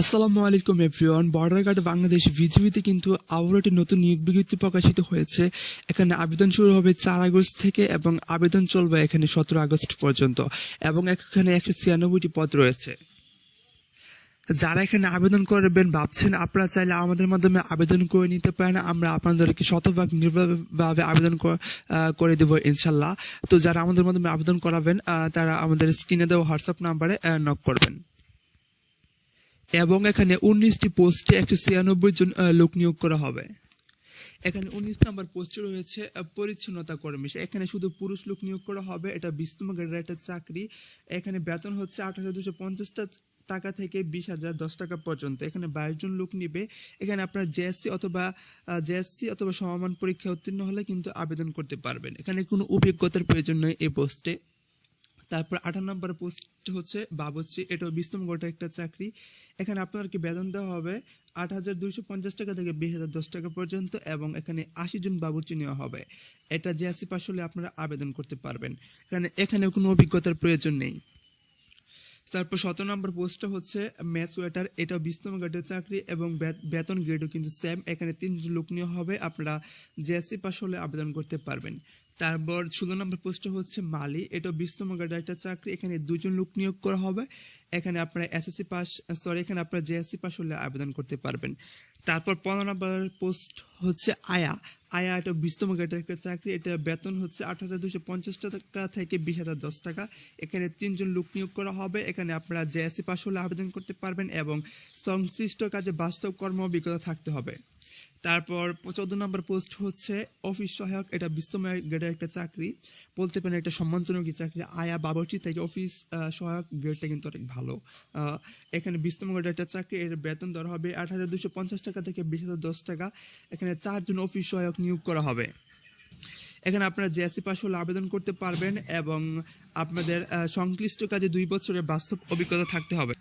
আসসালামু আলাইকুম, everyone. Border guard Bangladesh বিজিবিতে কিন্তু আবারও একটি নতুন নিয়োগ বিজ্ঞপ্তি প্রকাশিত হয়েছে। এখানে আবেদন শুরু হবে চার আগস্ট থেকে এবং আবেদন চলবে এখানে সতেরো আগস্ট পর্যন্ত এবং এখানে একশো ছিয়ানব্বইটি পদ রয়েছে। যারা এখানে আবেদন করবেন, ভাবছেন আপনারা চাইলে আমাদের মাধ্যমে আবেদন করে নিতে পারেন, আমরা আপনাদেরকে শতভাগ নির্ভরভাবে আবেদন করে দেবো ইনশাল্লাহ। তো যারা আমাদের মাধ্যমে আবেদন করাবেন তারা আমাদের স্ক্রিনে দেওয়া হোয়াটসঅ্যাপ নাম্বারে নক করবেন। এবং এখানে উনিশটি পোস্টে একশো ছিয়ানব্বই জন লোক নিয়োগ করা হবে। এখানে উনিশ নম্বর পোস্টে রয়েছে পরিচ্ছন্নতা কর্মী। এখানে শুধু পুরুষ লোক নিয়োগ করা হবে এটা বিশতম গ্রেডের একটা চাকরি। এখানে বেতন হচ্ছে আট হাজার দুশো পঞ্চাশটা টাকা থেকে বিশ হাজার দশ টাকা পর্যন্ত। এখানে বাইশ জন লোক নিবে। এখানে আপনার জেএসসি অথবা জেএসসি অথবা সমমান পরীক্ষা উত্তীর্ণ হলে কিন্তু আবেদন করতে পারবেন। এখানে কোনো অভিজ্ঞতার প্রয়োজন নেই এই পোস্টে। তারপর আঠারো নম্বর পোস্ট হচ্ছে বাবুচ্চি এটাও বিস্তম গোটা একটা চাকরি। এখানে আপনাদেরকে বেতন দেওয়া হবে? আট হাজার দুইশো পঞ্চাশ টাকা থেকে বিশ হাজার দশ টাকা পর্যন্ত এবং এখানে আশি জন বাবুর্চি নেওয়া হবে। এটা জেএসসি পাশ হলে আপনারা আবেদন করতে পারবেন। এখানে এখানে কোনো অভিজ্ঞতার প্রয়োজন নেই। তারপর সতেরো নম্বর পোস্টটা হচ্ছে ম্যাচ ওয়েটার। এটাও বিশতম গ্রেডের চাকরি এবং বেতন গ্রেডও কিন্তু সেম এখানে তিনজন লোক নিয়োগ হবে। আপনারা জেএসসি পাস হলে আবেদন করতে পারবেন। তারপর ষোলো নম্বর পোস্টটা হচ্ছে মালি। এটাও বিশতম গ্রেডের একটা চাকরি। এখানে দুজন লোক নিয়োগ করা হবে। এখানে আপনারা এসএসসি পাস সরি এখানে আপনারা জেএসসি পাস হলে আবেদন করতে পারবেন। তারপর পনেরো নম্বর পোস্ট হচ্ছে আয়া। আয়া এটা বিশতম গ্রেডের একটা চাকরি। এটা বেতন হচ্ছে আট হাজার দুশো পঞ্চাশ টাকা থেকে বিশ হাজার দশ টাকা। এখানে তিনজন লোক নিয়োগ করা হবে। এখানে আপনারা জেএসসি পাস হলে আবেদন করতে পারবেন এবং সংশ্লিষ্ট কাজে বাস্তব কর্ম অভিজ্ঞতা থাকতে হবে। তারপর চোদ্দ নম্বর পোস্ট হচ্ছে, অফিস সহায়ক, এটা বিশ্বময় গ্রেডের একটা চাকরি। বলতে পারেন একটা সম্মানজনক চাকরি। আয়া বাবরচি থেকে অফিস সহায়ক, গ্রেডটা কিন্তু অনেক ভালো। এখানে বিস্তম গ্রেডের একটা চাকরি, এর বেতন দর হবে আট হাজার দুশো পঞ্চাশ টাকা থেকে বিশ হাজার দশ টাকা। এখানে চারজন অফিস সহায়ক নিয়োগ করা হবে। এখানে আপনারা জেএসসি পাস হলে আবেদন করতে পারবেন এবং আপনাদের সংশ্লিষ্ট কাজে দুই বছরের বাস্তব অভিজ্ঞতা থাকতে হবে।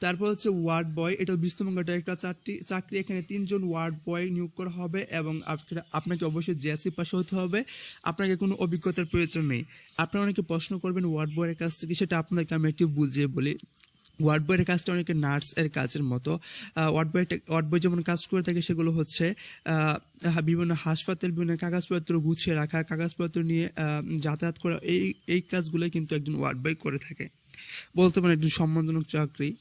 তারপর হচ্ছে ওয়ার্ড বয়, এটা বিস্তম ঘটার একটা চারটি চাকরি এখানে তিনজন ওয়ার্ড বয় নিয়োগ করা হবে এবং আপনা- আপনাকে অবশ্যই জেএসসি পাশে হতে হবে। আপনাকে কোনো অভিজ্ঞতার প্রয়োজন নেই। আপনারা অনেকে প্রশ্ন করবেন ওয়ার্ড বয়ের কাছ থেকে সেটা আপনাকে আমি একটু বুঝিয়ে বলি। ওয়ার্ড বয়ের কাজটা অনেকে নার্স এর কাজের মতো। ওয়ার্ড বয় ওয়ার্ড বয় যেমন কাজ করে থাকে সেগুলো হচ্ছে বিভিন্ন হাসপাতাল, বিভিন্ন কাগজপত্র গুছিয়ে রাখা, কাগজপত্র নিয়ে যাতায়াত করা, এই এই কাজগুলোই কিন্তু একজন ওয়ার্ড বয় করে থাকে। বলতে পারেন একজন সম্মানজনক চাকরি।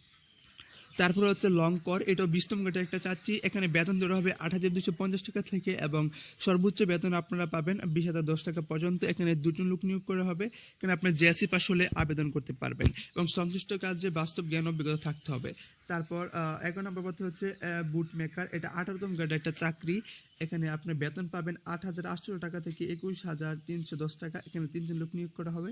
তারপরে হচ্ছে লং কর এটাও বিস্তম গেটের একটা চাকরি এখানে বেতন ধরা হবে আট হাজার দুশো পঞ্চাশ টাকা থেকে এবং সর্বোচ্চ বেতন আপনারা পাবেন বিশ হাজার দশ টাকা পর্যন্ত। এখানে দুজন লোক নিয়োগ করা হবে। এখানে আপনার জেএসি পাস হলে আবেদন করতে পারবেন এবং সংশ্লিষ্ট কাজে বাস্তব জ্ঞান অভিজ্ঞতা থাকতে হবে। তারপর এগারো নম্বর কথা হচ্ছে বুট মেকার এটা আঠারোতম গ্রেডের একটা চাকরি। এখানে আপনার বেতন পাবেন আট হাজার আটশো টাকা থেকে একুশ হাজার তিনশো দশ টাকা। এখানে তিনজন লোক নিয়োগ করা হবে।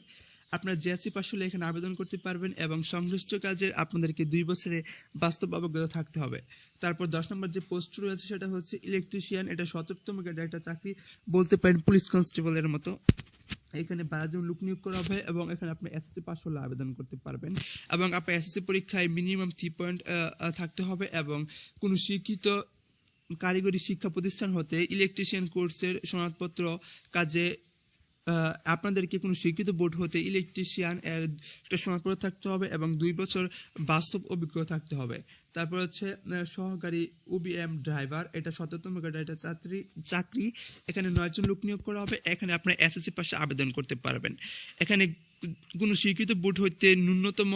আপনার জেএসসি পাস হলে এখানে আবেদন করতে পারবেন এবং সংশ্লিষ্ট কাজের আপনাদেরকে দুই বছরে বাস্তব অভিজ্ঞতা থাকতে হবে। তারপর দশ নম্বর যে পোস্ট রয়েছে সেটা হচ্ছে ইলেকট্রিশিয়ান এটা সতেরোতম গ্রেডের একটা চাকরি বলতে পারেন পুলিশ কনস্টেবলের মতো। এখানে বারোজন লোক নিয়োগ করা হবে এবং এখানে আপনি এসএসসি পাস হলে আবেদন করতে পারবেন এবং আপনার এসএসসি পরীক্ষায় মিনিমাম থ্রি পয়েন্ট থাকতে হবে এবং কোনো শিক্ষিত কারিগরি শিক্ষা প্রতিষ্ঠান হতে ইলেকট্রিশিয়ান কোর্সের সনদপত্র কাজে আপনাদেরকে কোনো শিক্ষিত বোর্ড হতে ইলেকট্রিশিয়ান এর একটা সনদপত্র থাকতে হবে এবং দুই বছর বাস্তব অভিজ্ঞতা থাকতে হবে। তারপর হচ্ছে সহকারী উবিএম ড্রাইভার এটা সতেরোতম গ্রেডের একটা চাকরি চাকরি। এখানে নয়জন লোক নিয়োগ করা হবে। এখানে আপনার এসএসসি পাশে আবেদন করতে পারবেন। এখানে কোনো স্বীকৃত বোর্ড হইতে ন্যূনতম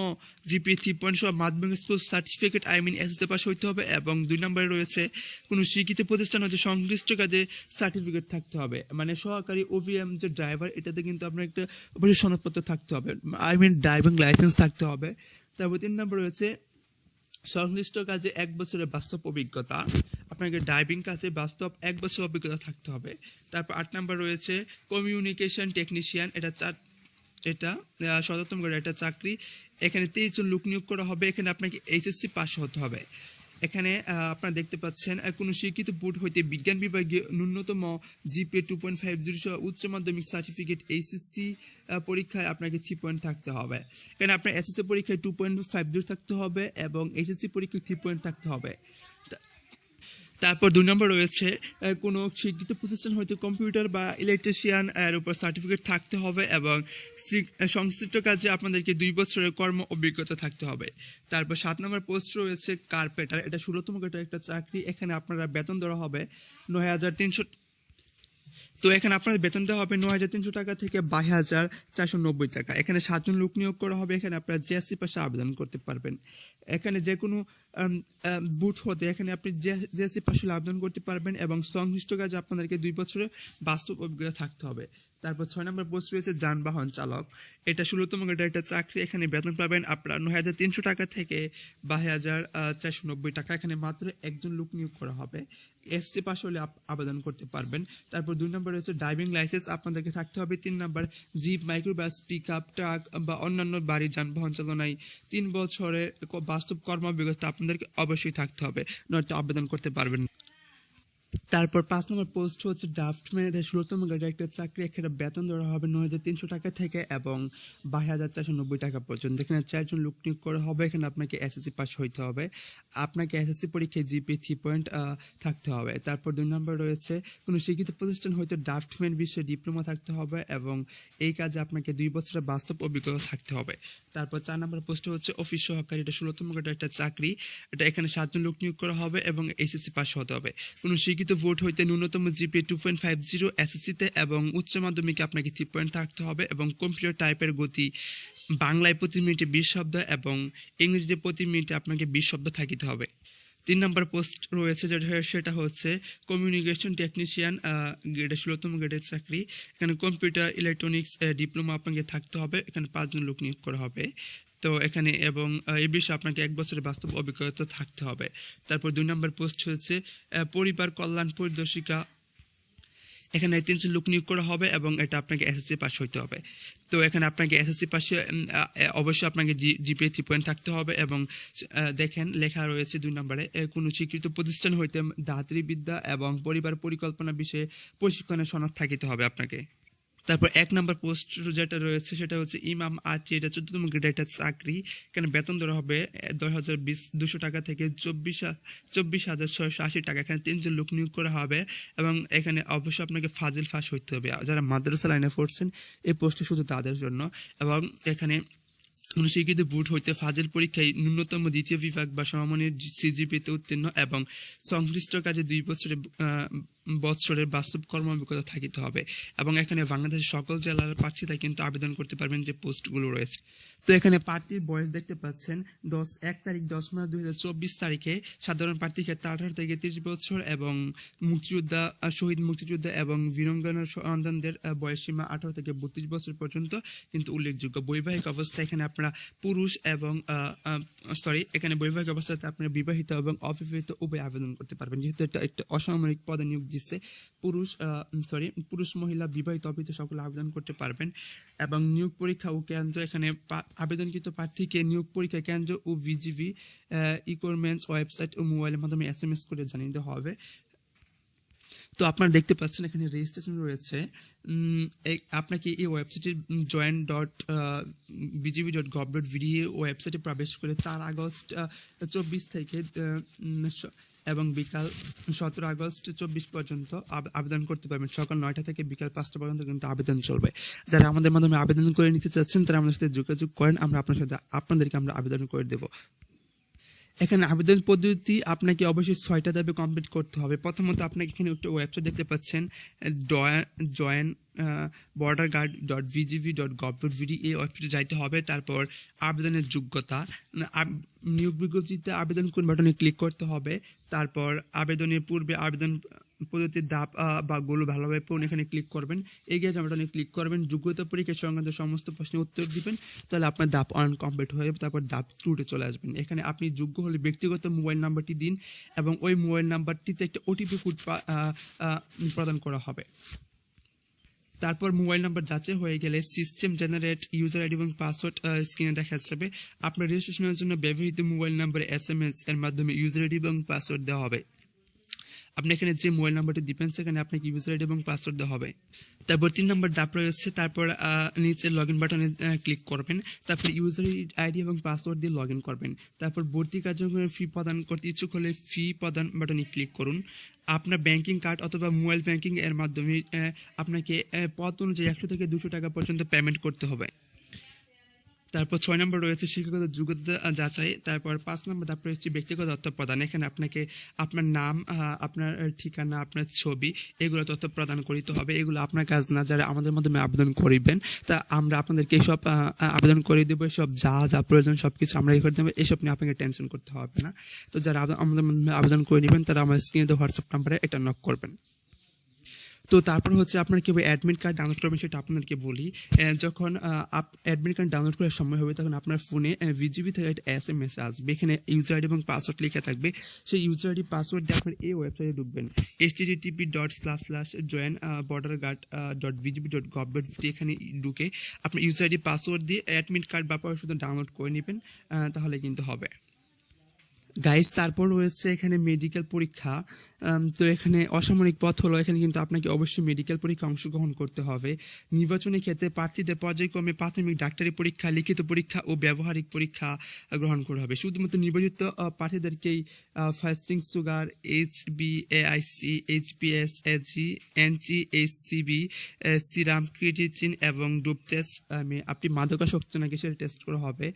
জিপি থ্রি পয়েন্ট সহ মাধ্যমিক school certificate, I mean SSC pass হইতে হবে এবং দুই নম্বরে রয়েছে কোনো স্বীকৃত প্রতিষ্ঠান হচ্ছে সংশ্লিষ্ট কাজে সার্টিফিকেট থাকতে হবে। মানে সহকারী ওভিএম যে ড্রাইভার এটাতে কিন্তু আপনার একটা অবশ্যই সনদপত্র থাকতে হবে। আই মিন ড্রাইভিং লাইসেন্স থাকতে হবে। তারপর তিন নম্বর রয়েছে সংশ্লিষ্ট কাজে এক বছরের বাস্তব অভিজ্ঞতা। আপনাকে ড্রাইভিং কাজে বাস্তব এক বছর অভিজ্ঞতা থাকতে হবে। তারপর আট নম্বর রয়েছে কমিউনিকেশন টেকনিশিয়ান এটা চার এটা গ্রেডের একটা চাকরি। এখানে তেইশ জন লোক নিয়োগ করা হবে, এখানে আপনাকে এইচএসসি পাস হতে হবে। এখানে আপনারা দেখতে পাচ্ছেন কোনো শিক্ষিত বোর্ড হইতে বিজ্ঞান বিভাগে ন্যূনতম GPA two point five zero সহ উচ্চ মাধ্যমিক সার্টিফিকেট এইচএসসি পরীক্ষায় আপনাকে থ্রি পয়েন্ট থাকতে হবে। এখানে আপনার এসএসসি পরীক্ষায় টু পয়েন্ট ফাইভ জিরো থাকতে হবে এবং এইচএসসি পরীক্ষায় থ্রি পয়েন্ট থাকতে হবে। তারপর দুই নম্বর রয়েছে কোনো স্বীকৃত প্রতিষ্ঠান হয়তো কম্পিউটার বা ইলেকট্রিশিয়ান এর উপর সার্টিফিকেট থাকতে হবে এবং সংশ্লিষ্ট কাজে আপনাদেরকে দুই বছরের কর্ম অভিজ্ঞতা থাকতে হবে। তারপর সাত নম্বর পোস্ট রয়েছে কার্পেটার, এটা ষোলোতম গেটের একটা চাকরি, এখানে আপনারা বেতন দেওয়া হবে নয় হাজার তিনশো তো এখানে আপনার বেতন দেওয়া হবে নয় হাজার তিনশো টাকা থেকে বাইশ হাজার চারশো নব্বই টাকা। এখানে সাতজন লোক নিয়োগ করা হবে, এখানে আপনারা জিএসসি পাশে আবেদন করতে পারবেন। এখানে যে কোনো বুথ হতে। এখানে আপনি জিএসসি পাশে আবেদন করতে পারবেন এবং সংশ্লিষ্ট কাজ আপনাদেরকে দুই বছরের বাস্তব অভিজ্ঞতা থাকতে হবে। তারপর ছয় নম্বর পোস্ট রয়েছে, যানবাহন চালক। এটা ষোলোতম গ্রেডের একটা চাকরি, এখানে বেতন পাবেন আপনার নয় হাজার তিনশো টাকা থেকে বাইশ হাজার চারশো নব্বই টাকা। এখানে মাত্র একজন লোক নিয়োগ করা হবে। এসসি পাস হলে আবেদন করতে পারবেন। তারপর দুই নম্বর রয়েছে ড্রাইভিং লাইসেন্স আপনাদেরকে থাকতে হবে। তিন নম্বর jeep microbus pick up truck বা অন্যান্য বাড়ি যানবাহন চালনায় তিন বছরের বাস্তব কর্মবিগতা আপনাদেরকে অবশ্যই থাকতে হবে। নয়তো আবেদন করতে পারবেন। তারপর পাঁচ নম্বর পোস্ট হচ্ছে ড্রাফটম্যান এটা ষোলোতম গ্রেডের একটা চাকরি এখানে বেতন দেওয়া হবে নয় হাজার তিনশো টাকা থেকে এবং বাইশ হাজার চারশো নব্বই টাকা পর্যন্ত। এখানে চারজন লোক নিয়োগ করা হবে, এখানে আপনাকে এসএসসি পাস হইতে হবে। আপনাকে এসএসসি পরীক্ষায় জিপি থ্রি পয়েন্ট থাকতে হবে। তারপর দুই নম্বর রয়েছে, কোনো শিক্ষিত প্রতিষ্ঠান হয়তো ড্রাফটম্যান বিষয়ে ডিপ্লোমা থাকতে হবে এবং এই কাজে আপনাকে দুই বছরের বাস্তব অভিজ্ঞতা থাকতে হবে। তারপর চার নম্বর পোস্ট হচ্ছে অফিস সহকারী, এটা ষোলোতম গ্রেডের একটা চাকরি। এটা এখানে সাতজন লোক নিয়োগ করা হবে এবং এসএসসি পাস হতে হবে। কোনো শিক্ষিত ভোট হইতে ন্যূনতম GP two point five zero এসএসসিতে এবং উচ্চ মাধ্যমিকে আপনাকে থ্রি পয়েন্ট থাকতে হবে এবং কম্পিউটার টাইপের গতি বাংলায় প্রতি মিনিটে বিশ শব্দ এবং ইংরেজিতে প্রতি মিনিটে আপনাকে বিশ শব্দ থাকিতে হবে। তিন নম্বর পোস্ট রয়েছে যেটা সেটা হচ্ছে কমিউনিকেশন টেকনিশিয়ান গ্রেডের ষোলোতম গ্রেডের চাকরি। এখানে কম্পিউটার ইলেকট্রনিক্স ডিপ্লোমা আপনাকে থাকতে হবে। এখানে পাঁচজন লোক নিয়োগ করা হবে। তো এখানে এবং এই বিষয়ে আপনাকে এক বছরের বাস্তব অভিজ্ঞতা থাকতে হবে। তারপর দুই নম্বর পোস্ট হচ্ছে পরিবার কল্যাণ পরিদর্শিকা। এখানে তিনশো লোক নিয়োগ করা হবে এবং এটা আপনাকে এসএসসি পাস হইতে হবে। তো এখানে আপনাকে এসএসসি পাশে অবশ্যই আপনাকে জিপিএ থ্রি পয়েন্ট থাকতে হবে এবং দেখেন লেখা রয়েছে দুই নম্বরে কোনো স্বীকৃত প্রতিষ্ঠান হইতে ধাত্রী বিদ্যা এবং পরিবার পরিকল্পনা বিষয়ে প্রশিক্ষণের সনদ থাকিতে হবে আপনাকে। তারপর এক নম্বর পোস্ট যেটা রয়েছে সেটা হচ্ছে ইমাম আচি এটা চোদ্দতম গ্রেডের একটা চাকরি। এখানে বেতন দেওয়া হবে দশ হাজার বিশ দুশো টাকা থেকে চব্বিশ চব্বিশ হাজার ছয়শো আশি টাকা। এখানে তিনজন লোক নিয়োগ করা হবে এবং এখানে অবশ্যই আপনাকে ফাজিল ফাঁস হইতে হবে। যারা মাদ্রাসা লাইনে পড়ছেন এই পোস্টে শুধু তাদের জন্য। এবং এখানে কোনো স্বীকৃত বুট হইতে ফাজিল পরীক্ষায় ন্যূনতম দ্বিতীয় বিভাগ বা সমমানের সিজিপিতে উত্তীর্ণ এবং সংশ্লিষ্ট কাজে দুই বছরের আহ, বৎসরের বাস্তব কর্ম অভিজ্ঞতা থাকিতে হবে এবং এখানে বাংলাদেশের সকল জেলার প্রার্থীরা কিন্তু আবেদন করতে পারবেন যে পোস্টগুলো রয়েছে। তো এখানে প্রার্থীর বয়স দেখতে পাচ্ছেন, দশ, এক তারিখ দশ মার্চ দুই হাজার চব্বিশ তারিখে সাধারণ প্রার্থী ক্ষেত্রে আঠারো থেকে তিরিশ বছর এবং মুক্তিযোদ্ধা শহীদ মুক্তিযোদ্ধা এবং বীরঙ্গনার সন্তানদের বয়সসীমা আঠারো থেকে বত্রিশ বছর পর্যন্ত কিন্তু উল্লেখযোগ্য। বৈবাহিক অবস্থা এখানে আপনারা পুরুষ এবং সরি এখানে বৈবাহিক অবস্থাতে আপনারা বিবাহিত এবং অবিবাহিত উভয় আবেদন করতে পারবেন। যেহেতু এটা একটা অসামরিক পদে নিয়োগ দিচ্ছে পুরুষ সরি পুরুষ মহিলা বিবাহিত অবিবাহিত সকলে আবেদন করতে পারবেন এবং নিয়োগ পরীক্ষা ও কেন্দ্র এখানে আবেদনকৃত প্রার্থীকে নিয়োগ পরীক্ষা কেন্দ্র ও ভিজিভি ইকোরমেন্টস ওয়েবসাইট ও মোবাইলের মাধ্যমে এস এম এস করে জানিয়ে দেওয়া হবে। তো আপনারা দেখতে পাচ্ছেন এখানে রেজিস্ট্রেশন রয়েছে। আপনাকে এই ওয়েবসাইটে joint dot BGB dot gov dot BD ওয়েবসাইটে প্রবেশ করে চার আগস্ট চব্বিশ থেকে এবং বিকাল সতেরো আগস্ট চব্বিশ পর্যন্ত আব- আবেদন করতে পারবেন। সকাল নয়টা থেকে বিকাল পাঁচটা পর্যন্ত কিন্তু আবেদন চলবে। যারা আমাদের মাধ্যমে আবেদন করে নিতে চাচ্ছেন, তারা আমাদের সাথে যোগাযোগ করেন। আমরা আপনার সাথে, আপনাদেরকে আমরা আবেদন করে দেবো। এখানে আবেদন পদ্ধতি আপনাকে অবশ্যই ছয়টা ধাপে কমপ্লিট করতে হবে। প্রথমত আপনাকে এখানে একটা ওয়েবসাইট দেখতে পাচ্ছেন জয়েন বর্ডার গার্ড ডট ভিজিভি ডট গভ ডট ভিডি এই ওয়েবসাইটে যাইতে হবে। তারপর আবেদনের যোগ্যতা নিয়োগ বিজ্ঞপ্তিতে আবেদন কোন বাটনে ক্লিক করতে হবে। তারপর আবেদনের পূর্বে আবেদন পদ্ধতির ধাপ আহ, বা গুলো ভালোভাবে পড়ুন এখানে ক্লিক করবেন। এগিয়ে যাওয়ার বাটনে ক্লিক করবেন। যোগ্যতা পরীক্ষা সংক্রান্ত সমস্ত প্রশ্নের উত্তর দিবেন। তাহলে আপনার ধাপ ওয়ান কমপ্লিট হয়ে যাবে তারপর ধাপ টুটে চলে আসবেন। এখানে আপনি যোগ্য হলে ব্যক্তিগত মোবাইল নাম্বারটি দিন এবং ওই মোবাইল নাম্বারটিতে একটা ওটিপি কোড প্রদান করা হবে। তারপর মোবাইল নাম্বার যাচাই হয়ে গেলে সিস্টেম জেনারেট ইউজার আইডি এবং পাসওয়ার্ড স্ক্রিনে দেখা যাবে। আপনার রেজিস্ট্রেশনের জন্য ব্যবহৃত mobile number S M S এর মাধ্যমে ইউজার আইডি এবং পাসওয়ার্ড দেওয়া হবে। আপনি এখানে যে মোবাইল নাম্বারটি দিবেন, সেখানে আপনাকে ইউজার আইডি এবং পাসওয়ার্ড দেওয়া হবে। তারপর তিন নম্বর দাপ রয়েছে, তারপর নিচে লগ ইন বাটনে ক্লিক করবেন। তারপর ইউজার আইডি এবং পাসওয়ার্ড দিয়ে লগ ইন করবেন। তারপর ভর্তি কার্যক্রমের ফি প্রদান করতে ইচ্ছুক হলে ফি প্রদান বাটনে ক্লিক করুন। আপনার ব্যাংকিং কার্ড অথবা মোবাইল ব্যাংকিং এর মাধ্যমে আপনাকে পদ অনুযায়ী একশো থেকে দুশো টাকা পর্যন্ত পেমেন্ট করতে হবে। তারপর ছয় নম্বর রয়েছে শিক্ষাগত যোগ্যতা যাচাই, তারপর পাঁচ নম্বর ধাপ রয়েছে ব্যক্তিগত তথ্য প্রদান। এখানে আপনাকে আপনার নাম আপনার ঠিকানা, আপনার ছবি, এগুলো তথ্য প্রদান করিতে হবে। এগুলো আপনার কাজ না, যারা আমাদের মাধ্যমে আবেদন করিবেন, তা আমরা আপনাদেরকে সব আবেদন করে দেবো। সব যা যা প্রয়োজন সব কিছু আমরা ইয়ে করে দেবো। এসব নিয়ে আপনাকে টেনশন করতে হবে না। তো যারা আমাদের মাধ্যমে আবেদন করে নেবেন, তারা আমার স্ক্রিনে হোয়াটসঅ্যাপ নাম্বারে এটা নক করবেন। তো তারপর হচ্ছে আপনার কীভাবে অ্যাডমিট কার্ড ডাউনলোড করবেন, সেটা আপনাদেরকে বলি। যখন অ্যাডমিট কার্ড ডাউনলোড করার সময় হবে, তখন আপনার ফোনে ভিজিবি থেকে একটা এস এম এস আসবে। এখানে ইউজার আইডি এবং পাসওয়ার্ড লেখা থাকবে। সেই ইউজার আইডি পাসওয়ার্ড দিয়ে আপনার এই ওয়েবসাইটে ঢুকবেন। H TP dot slash slash join border guard dot BGB dot gov dot এখানে ঢুকে আপনার ইউজার আইডি পাসওয়ার্ড দিয়ে অ্যাডমিট কার্ড বা শুধু ডাউনলোড করে নেবেন তাহলে কিন্তু হবে। গাইস তারপর রয়েছে এখানে মেডিকেল পরীক্ষা। তো এখানে অসামরিক পথ হলো, এখানে কিন্তু আপনাকে অবশ্যই মেডিকেল পরীক্ষা অংশগ্রহণ করতে হবে। নির্বাচনী ক্ষেত্রে প্রার্থীদের পর্যায়ক্রমে প্রাথমিক ডাক্তারি পরীক্ষা, লিখিত পরীক্ষা ও ব্যবহারিক পরীক্ষা গ্রহণ করা হবে। শুধুমাত্র নির্বাচিত প্রার্থীদেরকেই fasting sugar H B AIC HPS AG NT HCB serum creatinine এবং ডুপ টেস্ট আপনি মাদকাসক্ত নাকি সেটা টেস্ট করা হবে।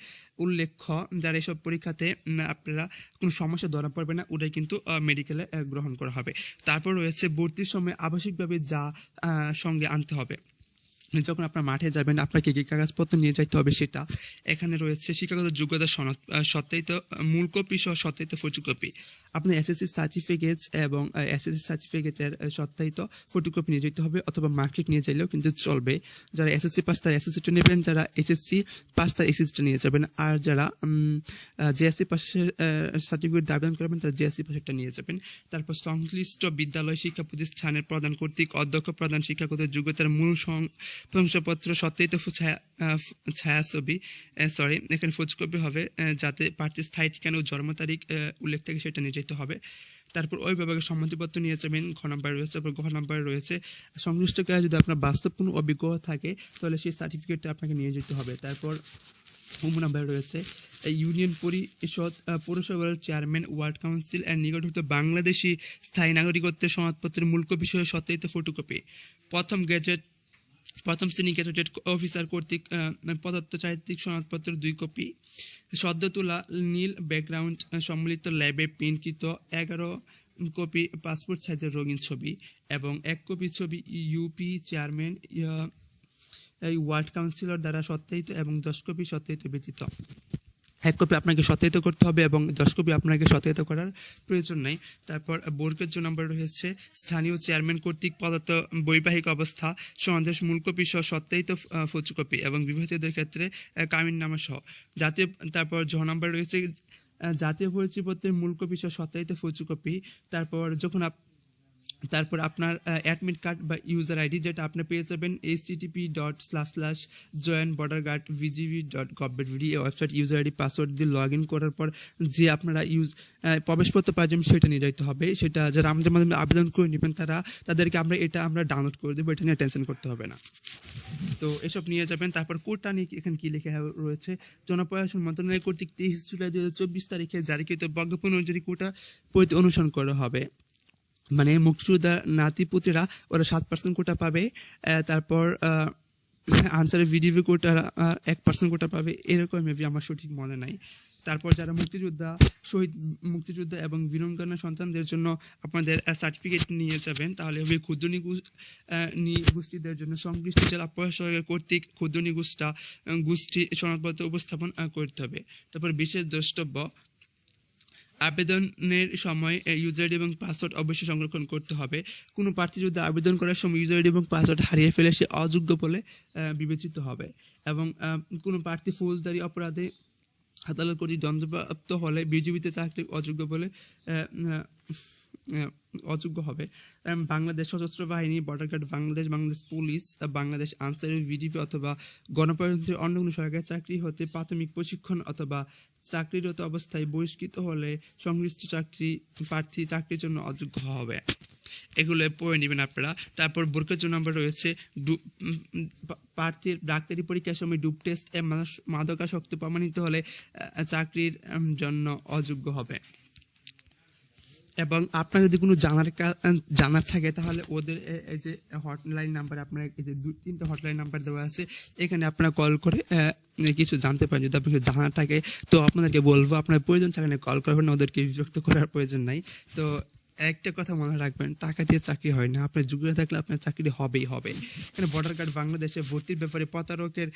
উল্লেখ্য, যারা এসব পরীক্ষাতে আপনারা কোনো সমস্যা ধরা পড়বে না, ওটাই কিন্তু মেডিকেলে গ্রহণ করা হবে। তারপর রয়েছে, ভর্তির সময় আবাসিকভাবে যা সঙ্গে আনতে হবে। যখন আপনার মাঠে যাবেন, আপনাকে কী কাগজপত্র নিয়ে যাইতে হবে সেটা এখানে রয়েছে শিক্ষাগত যোগ্যতা সনদ সত্যায়িত মূল কপি সহ সত্যায়িত ফটোকপি আপনার এসএসসি সার্টিফিকেট এবং এসএসসি সার্টিফিকেটের সত্যায়িত ফটোকপি নিয়ে যেতে হবে অথবা মার্কেট নিয়ে চাইলেও কিন্তু চলবে। যারা এসএসসি পাস তারা এসএসসিটা নেবেন, যারা এসএসসি পাস তার এসএসসিটা নিয়ে যাবেন। আর যারা জেএসসি পাশের সার্টিফিকেট আবেদন করবেন, তারা জেএসসি পাশেরটা নিয়ে যাবেন। তারপর সংশ্লিষ্ট বিদ্যালয় শিক্ষা প্রতিষ্ঠানের প্রদান কর্তৃক অধ্যক্ষ, প্রধান শিক্ষাগত যোগ্যতার মূল প্রশংসাপত্র সত্যায়িত ছায়াছবি সরি এখানে ফোজকপি হবে যাতে প্রার্থীর স্থায়ী ঠিকানা ও জন্ম তারিখ উল্লেখ থাকে সেটা যেতে হবে। তারপর ওই বিভাগের সম্মতিপত্র নিয়ে যাবেন, ঘ নাম্বার রয়েছে, তারপর ঘ নাম্বার রয়েছে। সংশ্লিষ্ট কাজে যদি আপনার বাস্তব কোনো অভিজ্ঞতা থাকে, তাহলে সেই সার্টিফিকেটটা আপনাকে নিয়ে যেতে হবে। তারপর হোম নাম্বার রয়েছে ইউনিয়ন পরিষদ পৌরসভার চেয়ারম্যান ওয়ার্ড কাউন্সিল অ্যান্ড নিকটস্থ বাংলাদেশি স্থায়ী নাগরিকত্বের সনদপত্রের মূল সহ সত্যায়িত ফটোকপি প্রথম গ্যাজেট প্রথম শ্রেণি গ্যাজেটেড অফিসার কর্তৃক পদার্থ প্রদত্ত চারিত্রিক সনদপত্র দুই কপি। সদ্য তোলা নীল ব্যাকগ্রাউন্ড সম্মিলিত ল্যাবে প্রিন্টকৃত এগারো কপি পাসপোর্ট সাইজের রঙিন ছবি এবং এক কপি ছবি ইউপি চেয়ারম্যান ওয়ার্ড কাউন্সিলর দ্বারা সত্যায়িত এবং দশ কপি সত্যায়িত ব্যতীত। এক কপি আপনাকে সত্যায়িত করতে হবে এবং দশ কপি আপনাকে সত্যায়িত করার প্রয়োজন নেই। তারপর বোর্ডের জন্য নাম্বার রয়েছে, স্থানীয় চেয়ারম্যান কর্তৃক প্রদত্ত বৈবাহিক অবস্থা সন্দেশ মূল কপি সহ সত্যায়িত ফটোকপি এবং বিবাহিতদের ক্ষেত্রে কামিন নামা সহ। জাতীয়, তারপর জ নাম্বার রয়েছে জাতীয় পরিচয়পত্রের মূল কপি সহ সত্যায়িত ফটোকপি তারপর যখন আপ তারপর আপনার অ্যাডমিট কার্ড বা ইউজার আইডি যেটা আপনি পেয়ে যাবেন H TP dot slash slash join border guard BGB dot government BD website user ID password দিয়ে লগ ইন করার পর যে আপনারা ইউজ প্রবেশপত্র পাওয়া সেটা নিয়ে যাইতে হবে। সেটা যারা আমাদের মাধ্যমে আবেদন করে নেবেন তারা, তাদেরকে আমরা এটা আমরা ডাউনলোড করে দেবো, এটা নিয়ে টেনশন করতে হবে না। তো এসব নিয়ে যাবেন। তারপর কোডটা নিয়ে এখানে কী লেখা রয়েছে? জনপ্রশাসন মন্ত্রণালয় কর্তৃক তেইশ জুলাই দু হাজার চব্বিশ তারিখে জারিকৃত বিজ্ঞাপন অনুযায়ী কোটা অনুসরণ করা হবে। মানে মুক্তিযোদ্ধা নাতিপুতিরা ওরা সাত পার্সেন্ট কোটা পাবে তারপর আনসারের ভিডিপি কোটা এক পার্সেন্ট কোটা পাবে, এরকম মেবি আমার সঠিক মনে নাই। তারপর যারা মুক্তিযোদ্ধা, শহীদ মুক্তিযোদ্ধা এবং বীরঙ্গনা সন্তানদের জন্য আপনাদের সার্টিফিকেট নিয়ে যাবেন, তাহলে হবে ক্ষুদ্র নিগোষ্ঠীদের জন্য সংশ্লিষ্ট জেলা প্রশাসকের কর্তৃক ক্ষুদ্র নিগোষ্ঠা গোষ্ঠী সনদপত্র উপস্থাপন করতে হবে। তারপর বিশেষ দ্রষ্টব্য আবেদনের সময় ইউজার এবং পাসওয়ার্ড অবশ্যই সংরক্ষণ করতে হবে। কোনো প্রার্থী যদি আবেদন করার সময় ইউজার এবং পাসওয়ার্ড হারিয়ে ফেলে, সে অযোগ্য বলে বিবেচিত হবে এবং কোনো প্রার্থী ফৌজদারি অপরাধে আদালত কর্তৃক দণ্ডপ্রাপ্ত হলে বিজেপিতে চাকরি অযোগ্য বলে অযোগ্য হবে। বাংলাদেশ সশস্ত্র বাহিনী border guard Bangladesh Bangladesh police Bangladesh Ansari VDP অথবা গণপ্রজাতন্ত্রের অন্য কোনো সরকারি চাকরি হতে প্রাথমিক প্রশিক্ষণ অথবা চাকরিরত অবস্থায় বহিষ্কৃত হলে সংশ্লিষ্ট চাকরি প্রার্থী চাকরির জন্য অযোগ্য হবে। এগুলো পড়ে নেবেন আপনারা। তারপর বোরকের জন্য আমরা রয়েছে প্রার্থীর ডাক্তারি পরীক্ষার সময় ডুব টেস্ট মাদকাসক্ত প্রমাণিত হলে চাকরির জন্য অযোগ্য হবে। এবং আপনার যদি কোনো জানার জানার থাকে, তাহলে ওদের এই যে হটলাইন নাম্বার আপনার এই যে দু, তিনটা হটলাইন নাম্বার দেওয়া আছে, এখানে আপনারা কল করে কিছু জানতে পারেন যদি আপনার কিছু জানার থাকে। তো আপনাদেরকে বলব, আপনার প্রয়োজন থাকলে কল করবেন ওদেরকে বিরক্ত করার প্রয়োজন নাই। তো একটা কথা মনে রাখবেন, টাকা দিয়ে চাকরি হয় না। আপনার যোগ্যতা থাকলে আপনার চাকরি হবেই, হবে। এখানে বর্ডার গার্ড বাংলাদেশে ভর্তির ব্যাপারে প্রতারকের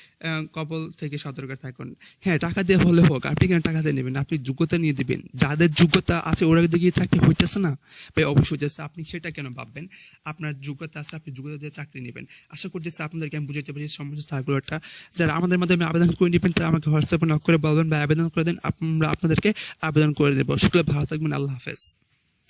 কবল থেকে সতর্ক থাকুন। হ্যাঁ টাকা দিয়ে হলে হোক, আপনি কেন টাকা দিয়ে নেবেন? আপনি যোগ্যতা নিয়ে দিবেন। যাদের যোগ্যতা আছে, ওরা দিকে চাকরি হইতেছে না, ভাই, অবশ্যই যাচ্ছে আপনি সেটা কেন ভাববেন? আপনার যোগ্যতা আছে, আপনি যোগ্যতা দিয়ে চাকরি নেবেন। আশা করতেছি আপনাদেরকে আমি বুঝাতে পারি সমস্যা যারা আমাদের মাধ্যমে আবেদন করে নেবেন, তারা আমাকে হোয়াটসঅ্যাপে নক করে বলবেন বা আবেদন করে দেন। আমরা আপনাদেরকে আবেদন করে দেবো। সেগুলো ভালো থাকবেন। আল্লাহ হাফেজ।